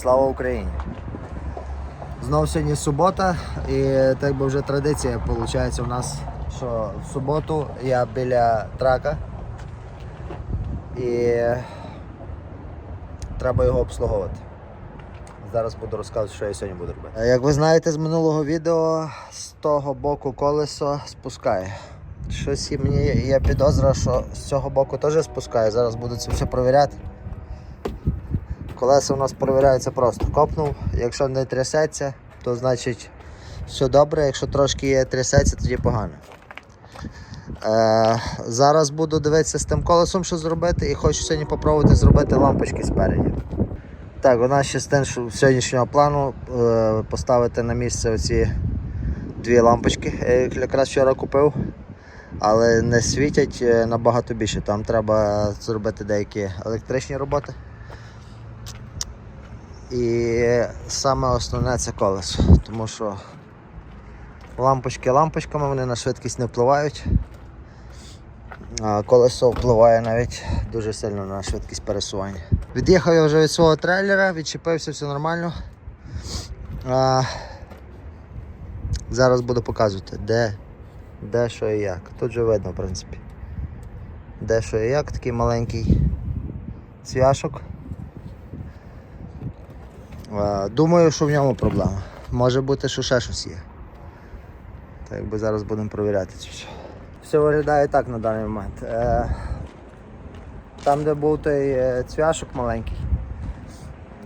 Слава Україні! Знов сьогодні субота, і так би вже традиція виходить у нас, що в суботу я біля трака і треба його обслуговувати. Зараз буду розказувати, що я сьогодні буду робити. Як ви знаєте з минулого відео, з того боку колесо спускає. Щось і мені є підозра, що з цього боку теж спускає. Зараз буду це все перевіряти. Колеса у нас перевіряються просто. Копнув, якщо не трясеться, то значить все добре, якщо трошки трясеться, тоді погано. Е, зараз буду дивитися з тим колесом, що зробити, і хочу сьогодні попробувати зробити лампочки спереді. Так, у нас ще з тим, сьогоднішнього плану е, поставити на місце оці дві лампочки, я якраз вчора купив, але не світять е, набагато більше. Там треба зробити деякі електричні роботи. І саме основне це колесо, тому що лампочки лампочками вони на швидкість не впливають. А колесо впливає навіть дуже сильно на швидкість пересування. Від'їхав я вже від свого трейлера, відчепився, все нормально. А, зараз буду показувати, де, де що і як. Тут же видно, в принципі. Де що і як, такий маленький цвяшок. Думаю, що в ньому проблема. Може бути, що ще щось є. Так якби зараз будемо перевіряти це все. Все виглядає так на даний момент. Е, Там, де був той е, цвяшок маленький,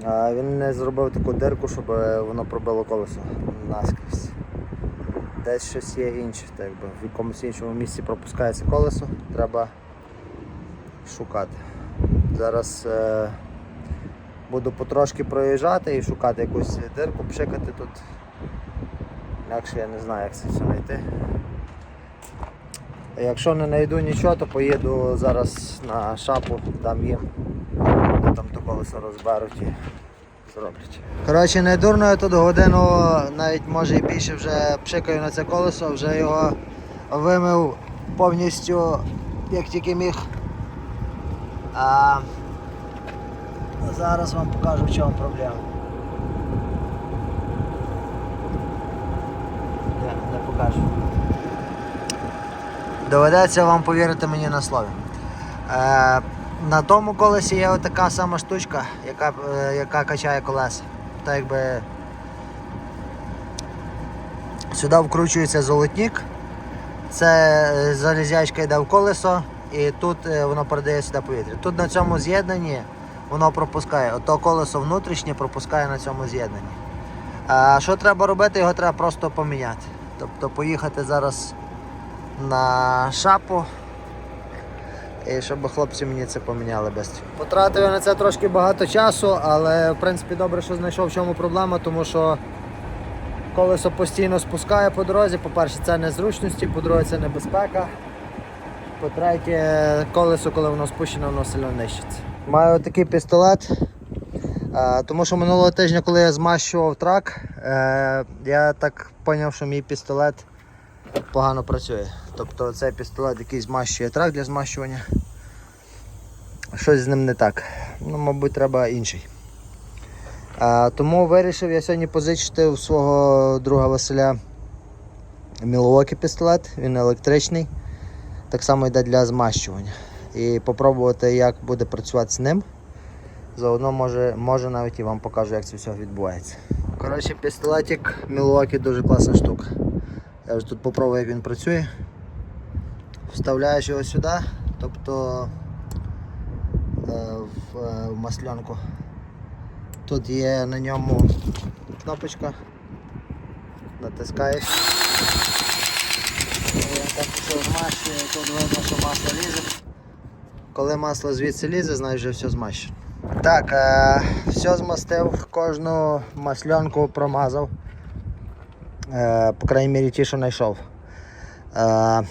е, він не зробив таку дирку, щоб воно пробило колесо наскрізь. Десь щось є інше, так якби в якомусь іншому місці пропускається колесо, треба шукати. Зараз буду потрошки проїжджати і шукати якусь дирку, пшикати тут. Інакше я не знаю, як це все знайти. Якщо не знайду нічого, то поїду зараз на шапу, дам їм, там то колесо розберуть і зроблять. Коротше, не дурно, я тут годину, навіть може і більше вже пшикаю на це колесо, вже його вимив повністю, як тільки міг. А, Зараз вам покажу, в чому проблема. Не, не покажу. Доведеться вам повірити мені на слові. Е, на тому колесі є така сама штучка, яка, е, яка качає колеса. Так якби сюди вкручується золотник, це е, залізячка йде в колесо і тут е, воно передає сюди повітря. Тут на цьому з'єднанні воно пропускає. Ото колесо внутрішнє пропускає на цьому з'єднанні. А що треба робити? Його треба просто поміняти. Тобто поїхати зараз на шапу. І щоб хлопці мені це поміняли швидко. Потратив я на це трошки багато часу, але в принципі добре, що знайшов в чому проблема, тому що колесо постійно спускає по дорозі. По-перше, це незручності, по-друге, це небезпека. По-третє, колесо, коли воно спущено, воно сильно нищиться. Маю такий пістолет, тому що минулого тижня, коли я змащував трак, е, я так зрозумів, що мій пістолет погано працює. Тобто цей пістолет, який змащує трак для змащування, щось з ним не так. Ну, мабуть, треба інший. А, тому вирішив я сьогодні позичити у свого друга Василя Milwaukee пістолет, він електричний, так само йде для змащування. І попробувати, як буде працювати з ним. Заодно може, може навіть і вам покажу, як це все відбувається. Коротше, пістолетик Milwaukee дуже класна штука. Я вже тут попробую, як він працює. Вставляєш його сюди, тобто е, в, е, маслянку. Тут є на ньому кнопочка, натискаєш. Так все змащує, тут видно, що масло лізе. Коли масло звідси лізе, знаєш, вже все змащено. Так, е, все змастив, кожну маслянку промазав. Е, по крайній мірі ті, що знайшов. Е,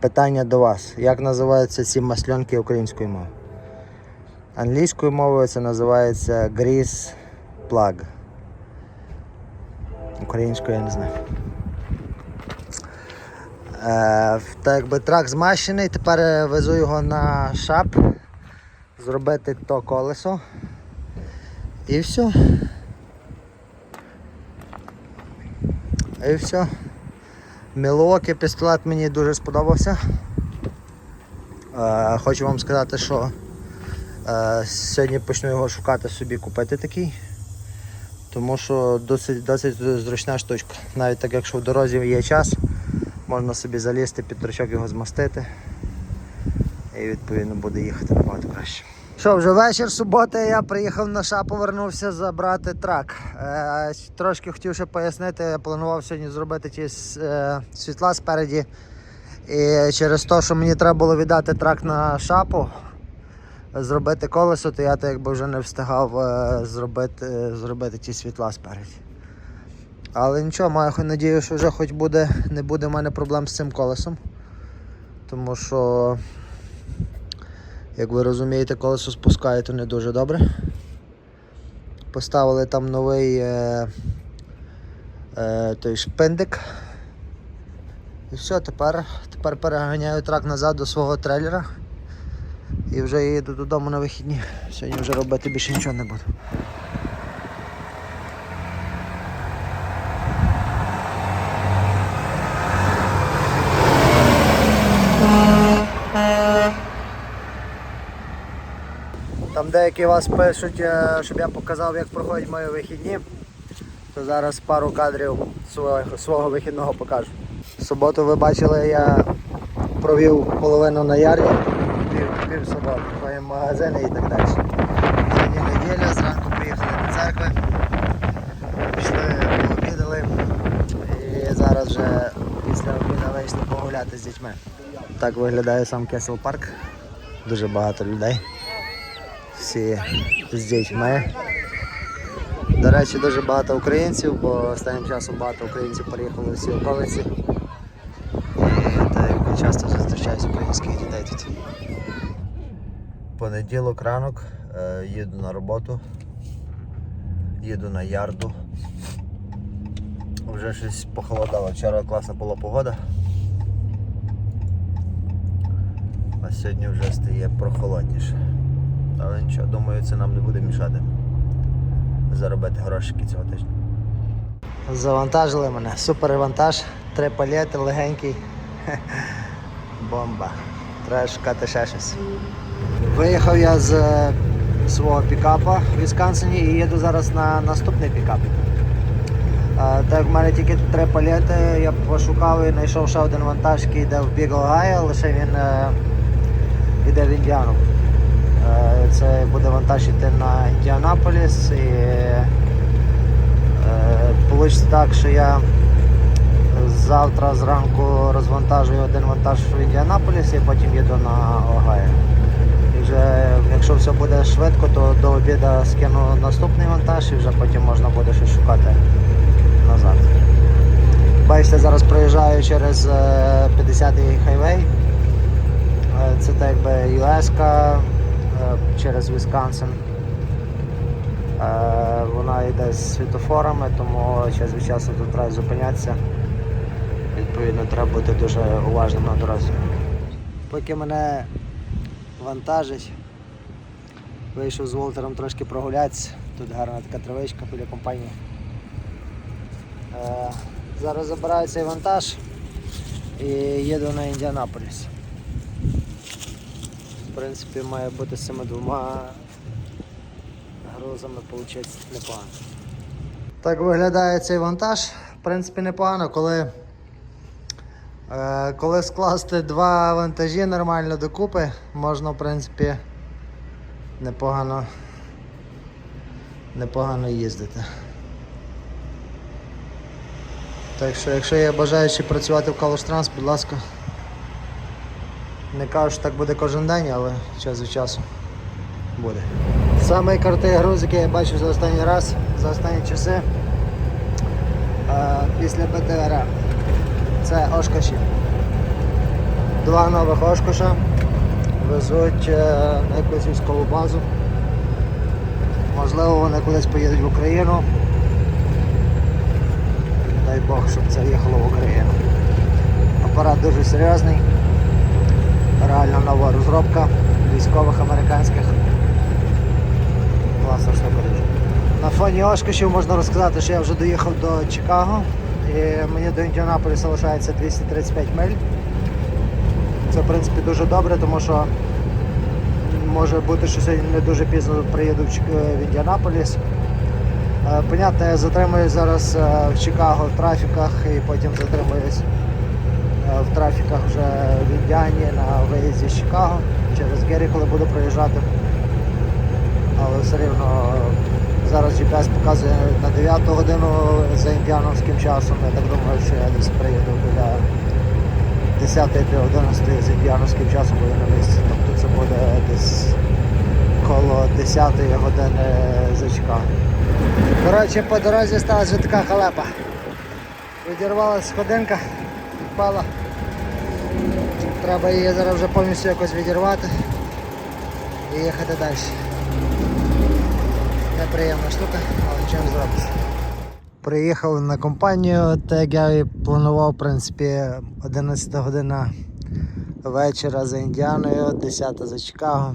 питання до вас. Як називаються ці маслянки українською мовою? Англійською мовою це називається Grease Plug. Українською я не знаю. Е, так якби трак змащений, тепер е, везу його на шап. зробити то колесо. І все. І все. Мілуокі пістолет мені дуже сподобався. Е, хочу вам сказати, що е, сьогодні почну його шукати собі купити такий. Тому що досить, досить зручна штучка. Навіть так якщо в дорозі є час, можна собі залізти під трачок його змастити. І відповідно буде їхати набагато краще. Що, вже вечір суботи, я приїхав на ша, повернувся забрати трак. Е, трошки хотів ще пояснити, я планував сьогодні зробити ті е, світла спереді. І через те, що мені треба було віддати трак на шапу, зробити колесо, то я так якби вже не встигав е, зробити, зробити ті світла спереді. Але нічого, маю надію, що вже хоч буде, не буде в мене проблем з цим колесом. Тому що, як ви розумієте, колесо спускає, то не дуже добре. Поставили там новий е, е, той шпиндик. І все, тепер, тепер переганяю трак назад до свого трейлера. І вже їду додому на вихідні. Сьогодні вже робити більше нічого не буду. Деякі вас пишуть, е, щоб я показав, як проходять мої вихідні. То зараз пару кадрів свого, свого вихідного покажу. Суботу ви бачили, я провів половину на ярді, пів, пів суботи, потім магазини і так далі. Сьогодні неділя, зранку приїхали до церкви, пішли, пообідали і зараз вже після обіду вийшли погуляти з дітьми. Так виглядає сам Кесел Парк. Дуже багато людей. Всі з дітьми. До речі, дуже багато українців, бо останнім часом багато українців переїхали всі околиці. І часто зустрічаюсь українських дітей тут. Понеділок ранок, е, їду на роботу, їду на ярду. Вже щось похолодало. Вчора класна була погода. А сьогодні вже стає прохолодніше. Але нічого, думаю, це нам не буде мішати заробити грошики цього тижня. Завантажили мене. Супер вантаж, три палети, легенький. Бомба. Треба шукати ще щось. Виїхав я з е, свого пікапа в Вісконсині і їду зараз на наступний пікап. Е, Так, в мене тільки три палети, я пошукав і знайшов ще один вантаж, який йде в Бігл Гая, лише він е, йде в Індіану. Е, Це буде вантаж йти на Індіанаполіс і е, вийде так, що я завтра зранку розвантажую один вантаж в Індіанаполіс і потім їду на Огайо. І вже якщо все буде швидко, то до обіду скину наступний вантаж і вже потім можна буде щось шукати назад. Бачите, зараз проїжджаю через е, 50-й хайвей. Е, Це так якби US-ка е, через Вісконсин. Е, Вона йде з світофорами, тому час від часу тут треба зупинятися. Відповідно, треба бути дуже уважним на дорозі. Поки мене вантажить, вийшов з Волтером трошки прогулятися. Тут гарна така травичка біля компанії. Е, Зараз забираю цей вантаж і їду на Індіанаполіс. Принципі, має бути з цими двома грузами виходить непогано. Так виглядає цей вантаж. В принципі, непогано, коли, е, коли скласти два вантажі нормально докупи, можна в принципі непогано, непогано їздити. Так що, якщо є бажаючі працювати в Калуштранс, будь ласка. Не кажу, що так буде кожен день, але час від часу буде. Самий крутий груз, який я бачив за останній раз, за останні часи після БТР. Це Ошкаші. Два нових Ошкоша везуть е, на якусь військову базу. Можливо, вони кудись поїдуть в Україну. Дай Бог, щоб це їхало в Україну. Апарат дуже серйозний реально нова розробка військових американських. Класна штука дуже. На фоні Ошкошів можна розказати, що я вже доїхав до Чикаго і мені до Індіанаполіса лишається 235 миль. Це в принципі дуже добре, тому що може бути, що сьогодні не дуже пізно приїду в Індіанаполіс. Е, понятно, я затримуюсь зараз е, в Чикаго в трафіках і потім затримуюсь в трафіках вже в Індіані на виїзді з Чикаго через Гері, коли буду проїжджати. Але все рівно зараз GPS показує на 9 годину за індіановським часом. Я так думаю, що я десь приїду біля 10 до 11 з індіановським часом буду на місці. Тобто це буде десь коло 10 години за Чикаго. Коротше, по дорозі сталася така халепа. Відірвалася сходинка, впала. Треба її зараз вже повністю якось відірвати і їхати далі. Неприємна штука, але не зробиш. Приїхав на компанію, так як я і планував, в принципі, 11 година вечора за Індіаною, 10 за Чикаго.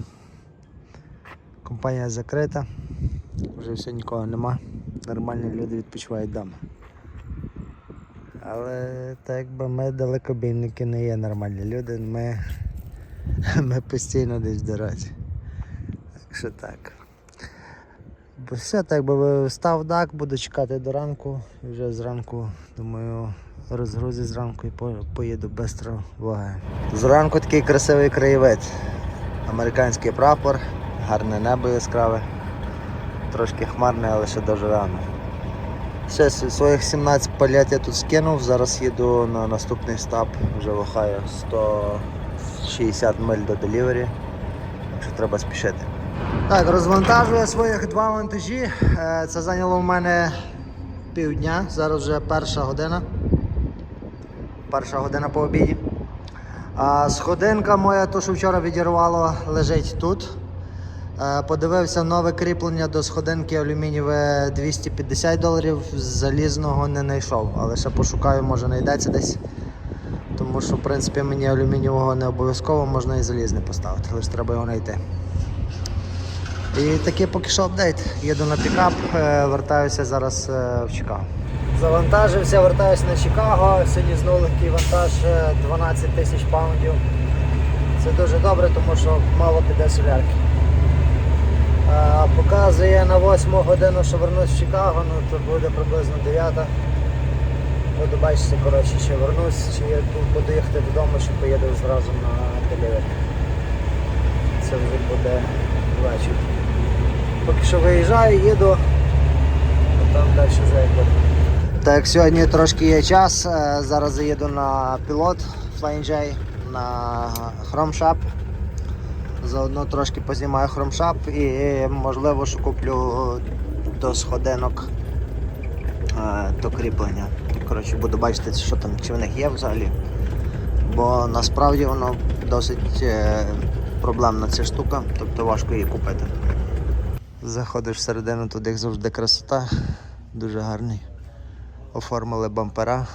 Компанія закрита, вже все нікого нема. Нормальні люди відпочивають вдома. Але так якби ми далекобійники не є нормальні люди, ми, ми постійно десь в дорозі. Так що так. Бо все, так би став дак, буду чекати до ранку. Вже зранку, думаю, розгрузю зранку і по- поїду швидко ваги. Зранку такий красивий краєвид. Американський прапор, гарне небо яскраве. Трошки хмарне, але ще дуже рано. Ще своїх 17 палет я тут скинув, зараз їду на наступний стап, вже в Ohio 160 миль до делівері, так що треба спішити. Так, розвантажую своїх два вантажі. Е, Це зайняло в мене півдня, зараз вже перша година. Перша година по обіді. А сходинка моя, то що вчора відірвало, лежить тут. Е, Подивився нове кріплення до сходинки алюмінієве 250 доларів. Залізного не знайшов, але ще пошукаю, може знайдеться десь. Тому що, в принципі, мені алюмінієвого не обов'язково, можна і залізне поставити, лише треба його знайти. І такий поки що апдейт. Їду на пікап, е, вертаюся зараз е, в Чикаго. Завантажився, вертаюся на Чикаго. Сьогодні знову легкий вантаж е, 12 тисяч паундів. Це дуже добре, тому що мало піде солярки. Показує на 8 годину, що вернусь в Чикаго, ну то буде приблизно 9. Буду бачити, коротше, чи вернусь, чи я тут буду їхати додому, чи поїду зразу на делівері. Це вже буде вечір. Поки що виїжджаю, їду, а там далі буде. Так, сьогодні трошки є час. е, Зараз заїду на пілот Flying J на Chrome Заодно трошки познімаю хромшап і можливо, що куплю до сходинок е, до кріплення. Коротше, буду бачити, що там, чи в них є взагалі. Бо насправді воно досить е, проблемна ця штука, тобто важко її купити. Заходиш всередину, туди як завжди красота, дуже гарний. Оформили бампера.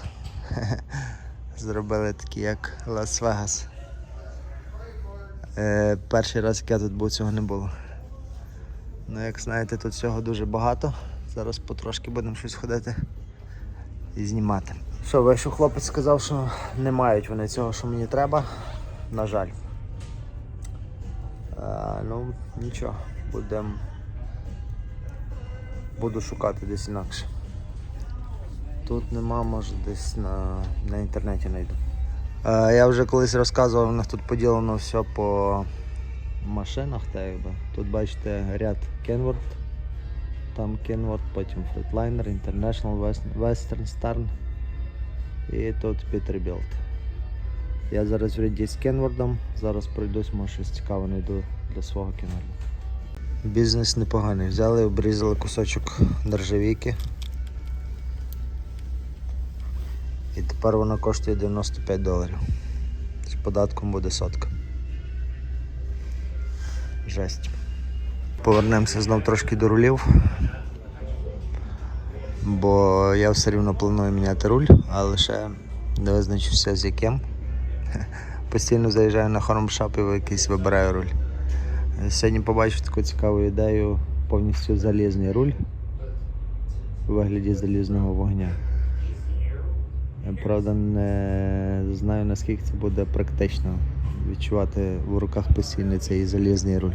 Зробили такі як Лас-Вегас. Е, перший раз, як я тут був, цього не було. Ну, як знаєте, тут всього дуже багато. Зараз потрошки будемо щось ходити і знімати. Що, вийшов хлопець сказав, що не мають вони цього, що мені треба. На жаль. А, ну, нічого, будемо. Буду шукати десь інакше. Тут нема, може десь на, на інтернеті знайду. Е, Я вже колись розказував, у нас тут поділено все по машинах. Так якби. Тут бачите ряд Kenworth, там Kenworth, потім Freightliner, International, Western Star і тут Peterbilt. Я зараз в ряді з Kenworth, зараз пройдусь, може щось цікаве знайду для свого Kenworth. Бізнес непоганий. Взяли, обрізали кусочок нержавійки. І тепер вона коштує 95 доларів. З податком буде сотка. Жесть. Повернемося знов трошки до рулів. Бо я все рівно планую міняти руль, але ще не визначився з яким. Постійно заїжджаю на хормшап і якийсь вибираю руль. Сьогодні побачив таку цікаву ідею, повністю залізний руль. у вигляді залізного вогня. Правда, не знаю наскільки це буде практично відчувати в руках постійно цей залізний руль.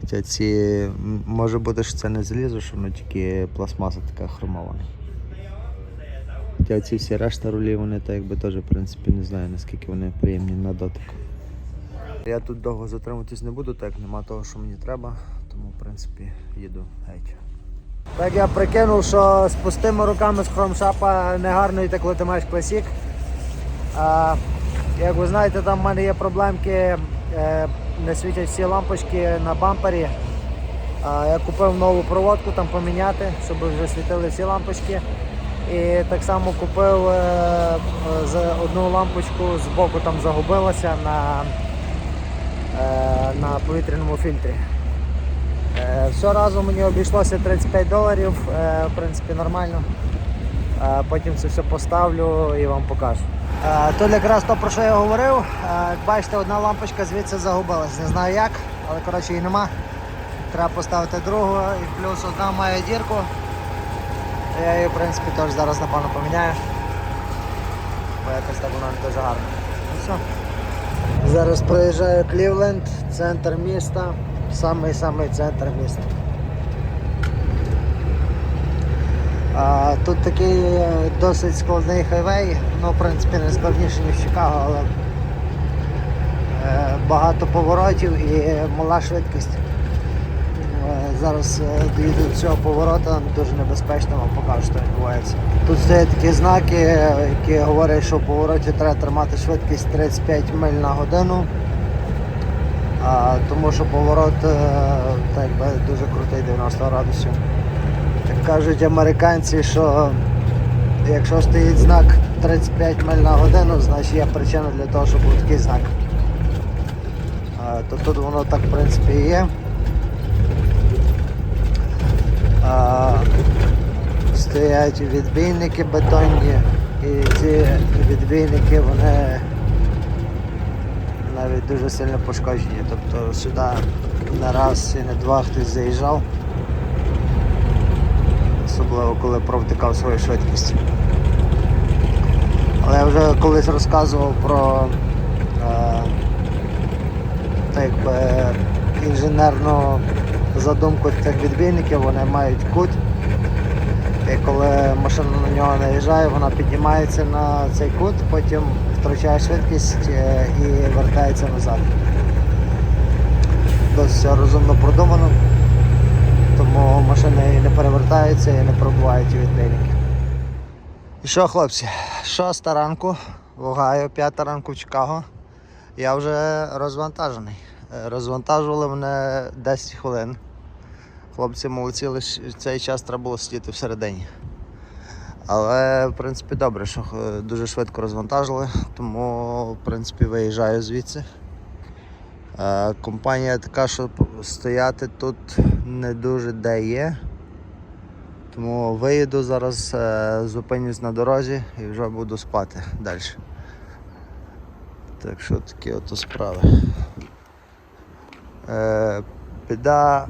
Хоча ці може бути, що це не залізо, що воно тільки пластмаса така хромована. Хоча ці всі решта рулі, вони так якби теж, в принципі, не знаю наскільки вони приємні на дотик. Я тут довго затримуватись не буду, так нема того, що мені треба, тому в принципі їду геть. Так я прикинув, що з пустими руками з хромшапа негарно йти, коли ти маєш класік. А, як ви знаєте, там в мене є проблемки, е, не світять всі лампочки на бампері. А, я купив нову проводку там поміняти, щоб вже світили всі лампочки. І так само купив е, одну лампочку з боку там загубилася на, е, на повітряному фільтрі. Е, Все разом мені обійшлося 35 доларів, е, в принципі нормально. Е, Потім це все поставлю і вам покажу. Тут якраз то, про що я говорив. Як бачите, одна лампочка звідси загубилась. Не знаю як, але коротше її нема. Треба поставити другу і плюс одна має дірку. Я її в принципі теж зараз напевно поміняю. Бо якось так вона не дуже гарна. Ну все. Зараз проїжджаю Клівленд, центр міста, самий-самий центр міста. А, тут такий е, досить складний хайвей, ну в принципі не складніше, ніж Чикаго, але е, багато поворотів і мала швидкість. Е, Зараз доїду до цього повороту, дуже небезпечно вам покажу, що відбувається. Тут стоять такі знаки, які говорять, що в повороті треба тримати швидкість 35 миль на годину. А, тому що поворот е, так би, дуже крутий 90 градусів. Так кажуть американці, що якщо стоїть знак 35 миль на годину, значить є причина для того, щоб був такий знак. А, то тут воно так в принципі є. А, стоять відбійники бетонні і ці відбійники вони навіть дуже сильно пошкоджені. Тобто сюди не раз і не два хтось заїжджав. Особливо коли провтикав свою швидкість. Але я вже колись розказував про е, так якби, інженерну задумку цих відбійників, вони мають кут. І коли машина на нього наїжджає, вона піднімається на цей кут, потім втрачає швидкість е, і вертається назад. Досить розумно продумано, тому машини не перевертаються і не пробувають ті відбійники. І що, хлопці, шоста ранку в Огайо, п'ята ранку в Чикаго. Я вже розвантажений. Е, Розвантажували мене 10 хвилин. Хлопці молодці, цей час треба було сидіти всередині. Але, в принципі, добре, що е, дуже швидко розвантажили, тому в принципі виїжджаю звідси. Е, Компанія така, що стояти тут не дуже де є. Тому виїду зараз, е, зупинюсь на дорозі і вже буду спати далі. Так що такі ото справи. Е, біда,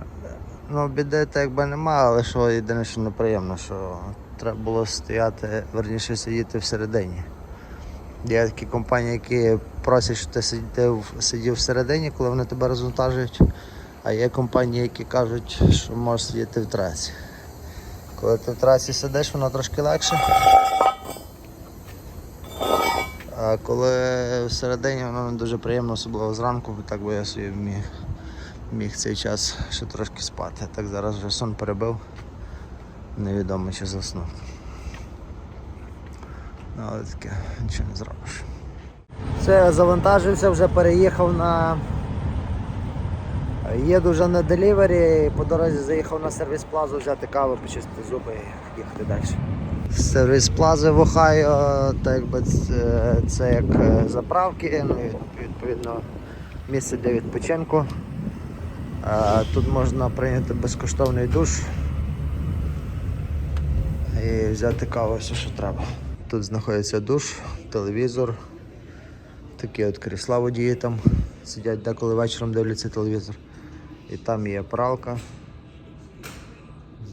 ну біди так якби нема, але що єдине, що неприємно, що треба було стояти, верніше сидіти всередині. Є такі компанії, які просять, щоб ти сидів, сидів всередині, коли вони тебе розвантажують. А є компанії, які кажуть, що можеш сидіти в трасі. Коли ти в трасі сидиш, воно трошки легше. А коли всередині воно не дуже приємно, особливо зранку, так би я собі міг, міг цей час ще трошки спати. Так зараз вже сон перебив. Невідомо чи засну. Ну, але таке, нічого не зробиш. Все, я завантажився, вже переїхав на. Їду вже на делівері, і по дорозі заїхав на сервіс плазу взяти каву, почистити зуби і їхати далі. Сервіс плази в Охайо, так якби це, це як е, заправки, ну і відповідно місце для відпочинку. Е, Тут можна прийняти безкоштовний душ і взяти каву, все, що треба. Тут знаходиться душ, телевізор, такі от крісла водії там сидять деколи вечором дивляться телевізор. І там є пралка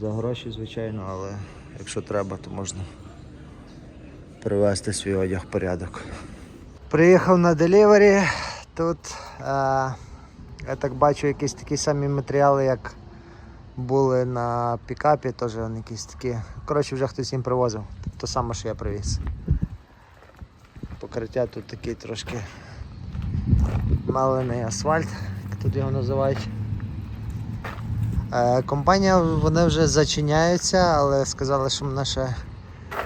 за гроші, звичайно, але якщо треба, то можна привести свій одяг в порядок. Приїхав на делівері. Тут е, я так бачу якісь такі самі матеріали, як були на пікапі, теж вони якісь такі. Коротше, вже хтось їм привозив. То саме, що я привіз. Покриття тут такий трошки малений асфальт, як тут його називають. Е, Компанія вони вже зачиняються, але сказали, що мене ще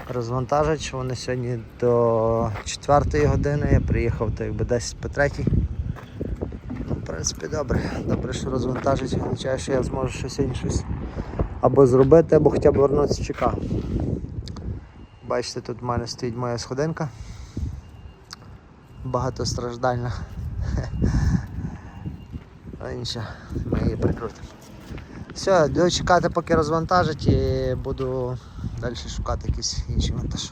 розвантажать, що вони сьогодні до 4 години. Я приїхав то якби 10 по 3. Ну, принципі, добре. Добре, що розвантажать, означає, що я зможу щось щось або зробити, або хоча б вернутися в Чикаго. Бачите, тут в мене стоїть моя сходинка. Багатостраждальна. Але нічого, ми її прикрутимо. Все, буду чекати, поки розвантажить і буду далі шукати якийсь інший вантаж.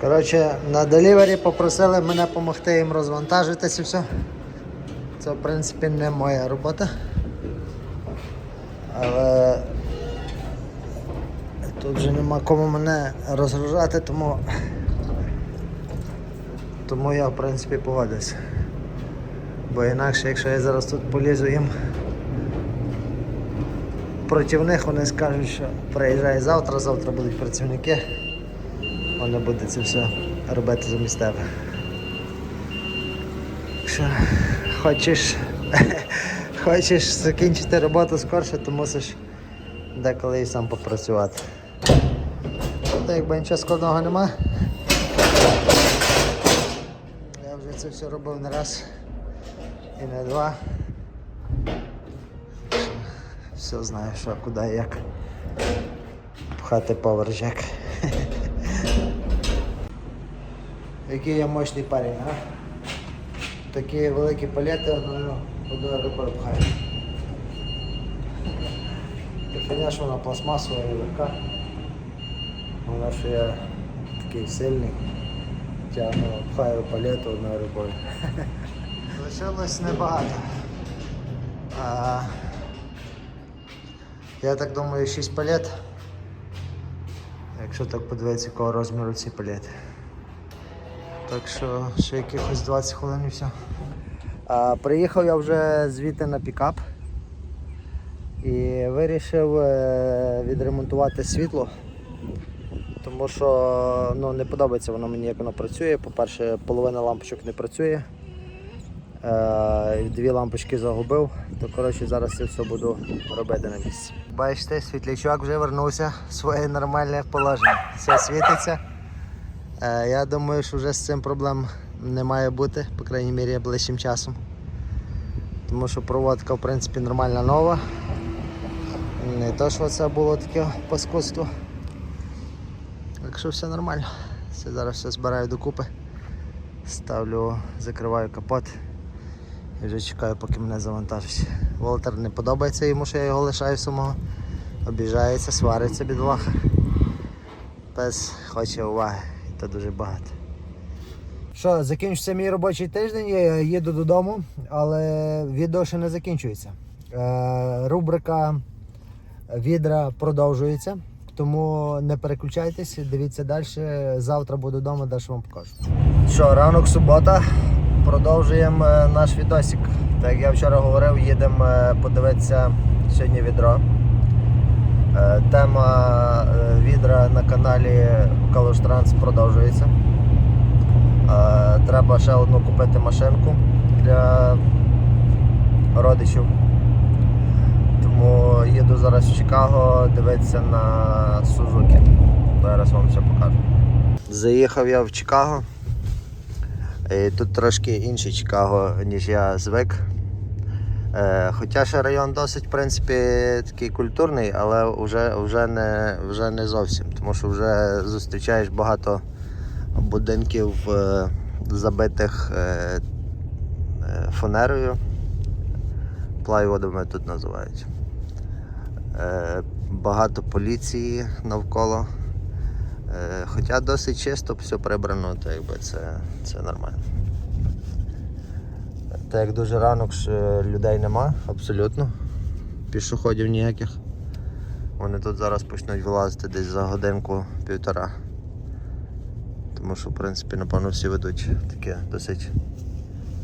Коротше, на делівері попросили мене допомогти їм розвантажити це все. Це в принципі не моя робота. Але тут вже нема кому мене розгружати, тому, тому я в принципі погодився. Бо інакше, якщо я зараз тут полізу їм проти них, вони скажуть, що приїжджай завтра, завтра будуть працівники, вони будуть це все робити замість тебе. Якщо хочеш, хочеш закінчити роботу скорше, то мусиш деколи і сам попрацювати. Тобто, якби нічого складного нема. Я вже це все робив не раз і не два. Все знаю, що куди і як. Пхати поверджак. Який я мощний парень, а? Такі великі палети одною рукою пхаю. Ти звісно, вона пластмасова і легка. Вона що я такий сильний. Тягну, пхаю палету одною рукою. Лишилось небагато. А, я так думаю, 6 палет. Якщо так подивитися, якого розміру ці палети. Так що ще якихось 20 хвилин і все. А, приїхав я вже звідти на пікап і вирішив е, відремонтувати світло. Тому що ну, не подобається воно мені, як воно працює. По-перше, половина лампочок не працює. Е, дві лампочки загубив, то коротше зараз це все буду робити на місці. Бачите, світлячок вже вернувся в своє нормальне положення. Все світиться. Е, я думаю, що вже з цим проблем не має бути, по крайній мірі ближчим часом. Тому що проводка в принципі нормальна нова. Не то, що це було таке паскудство. Так що все нормально. Все, зараз все збираю докупи. Ставлю, закриваю капот. І вже чекаю, поки мене завантажить. Волтер не подобається йому, що я його лишаю самого. Обіжається, свариться бідолаха. Пес хоче уваги, і дуже багато. Що, закінчиться мій робочий тиждень, я їду додому, але відео ще не закінчується. Е, рубрика відра продовжується, тому не переключайтесь, дивіться далі. Завтра буду вдома, далі вам покажу. Що, ранок субота. Продовжуємо е, наш відосик. Так як я вчора говорив, їдемо е, подивитися сьогодні відро. Е, Тема е, відра на каналі Калуш Транс продовжується. Е, Треба ще одну купити машинку для родичів. Тому їду зараз в Чикаго дивитися на Сузуки. Зараз вам все покажу. Заїхав я в Чикаго. Тут трошки інший Чикаго, ніж я звик. Е, хоча ще район досить в принципі, такий культурний, але вже, вже, не, вже не зовсім, тому що вже зустрічаєш багато будинків е, забитих е, фанерою. Плайводами тут називають. Багато поліції навколо. Хоча досить чисто все прибрано, то якби це, це нормально. Так як дуже ранок що людей нема, абсолютно. Пішоходів ніяких. Вони тут зараз почнуть вилазити десь за годинку-півтора. Тому що, в принципі, напевно, всі ведуть таке досить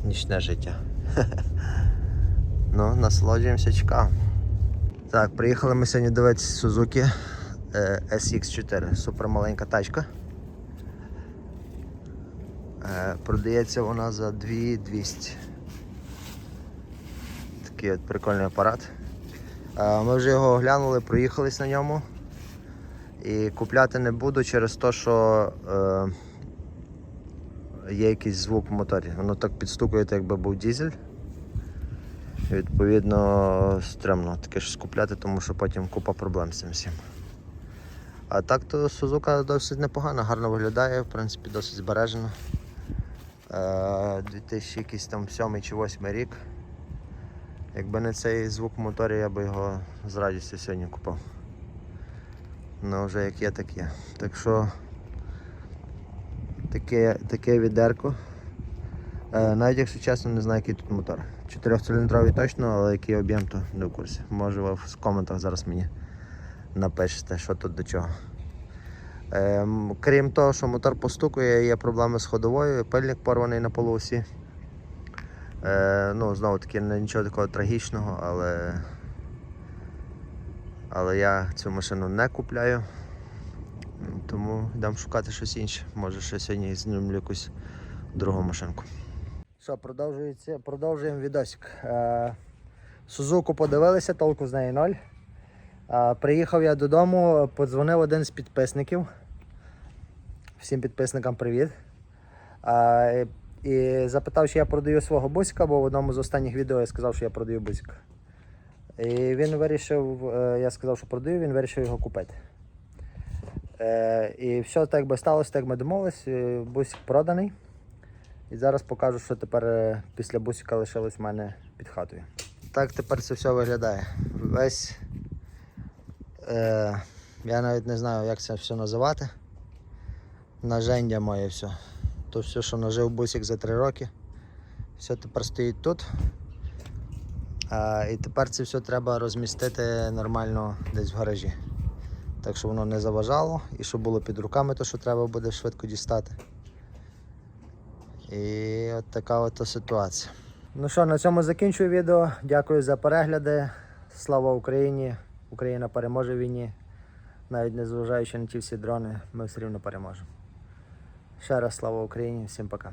нічне життя. ну, насолоджуємося, чекаємо. Так, приїхали ми сьогодні дивитися Suzuki е, SX4. Супер маленька тачка. Е, Продається вона за 2200. Такий от прикольний апарат. Е, Ми вже його оглянули, проїхались на ньому. І купляти не буду через те, що е, є якийсь звук в моторі. Воно так підстукує, якби був дізель. Відповідно, стремно таке щось купляти, тому що потім купа проблем з цим всім. А так то Сузука досить непогана, гарно виглядає, в принципі, досить збережена. Е, 2007 чи 8 рік. Якби не цей звук в моторі, я би його з радістю сьогодні купив. Ну вже як є, так є. Так що таке, таке відерко. Е, навіть якщо чесно, не знаю, який тут мотор. Чотирьохциліндровий точно, але який об'єм, то не в курсі. Може ви в коментах зараз мені напишете, що тут до чого. Ем, крім того, що мотор постукує, є проблеми з ходовою, пильник порваний на полосі. Е, ну, знову таки, нічого такого трагічного, але, але я цю машину не купляю. Тому йдемо шукати щось інше. Може ще сьогодні знімлю якусь другу машинку. Що, продовжується, продовжуємо відосик. Е, Сузуку подивилися, толку з неї ноль. Е, приїхав я додому, подзвонив один з підписників. Всім підписникам привіт. Е, і запитав, чи я продаю свого бусика, бо в одному з останніх відео я сказав, що я продаю бусика. І він вирішив, е, я сказав, що продаю, він вирішив його купити. Е, і все так би сталося, так ми домовились. е, Бусик проданий. І зараз покажу, що тепер після бусика лишилось в мене під хатою. Так тепер це все виглядає. Весь. Я навіть не знаю, як це все називати. Нажендя моє все. То все, що нажив бусик за 3 роки. Все тепер стоїть тут. А, і тепер це все треба розмістити нормально десь в гаражі. Так що воно не заважало і щоб було під руками, то що треба буде швидко дістати. І от така от ситуація. Ну що, на цьому закінчую відео. Дякую за перегляди. Слава Україні! Україна переможе в війні. Навіть не зважаючи на ті всі дрони, ми все рівно переможемо. Ще раз слава Україні, всім пока.